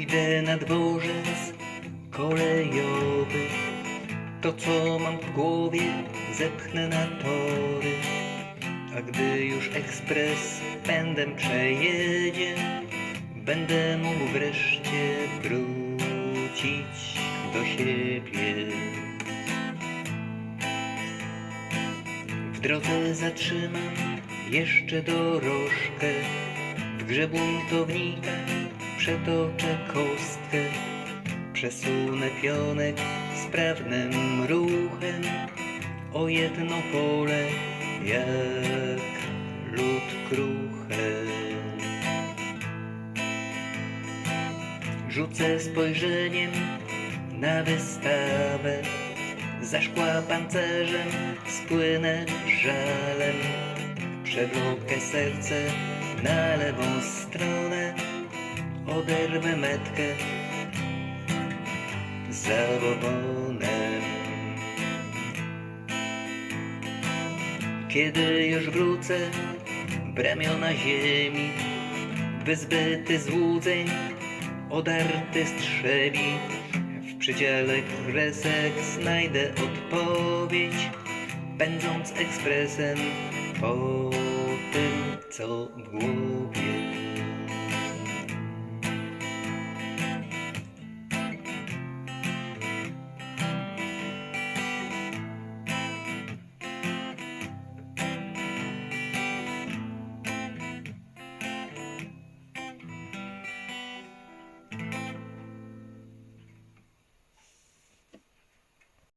Pójdę na dworzec kolejowy. To co mam w głowie zepchnę na tory. A gdy już ekspres pędem przejedzie Będę mógł wreszcie wrócić do siebie. W drodze zatrzymam jeszcze dorożkę W grze buntownika przetoczę kostkę. Przesunę pionek sprawnym ruchem O jedno pole jak lód kruche Rzucę spojrzeniem na wystawę. Za szkła pancerzem spłynę żalem. Przewlokę serce na lewą stronę Oderwę metkę zawodonem Kiedy już wrócę w ramiona ziemi Wyzbyty złudzeń, odarty strzebi W przedziale kresek znajdę odpowiedź Pędząc ekspresem po tym, co w głowie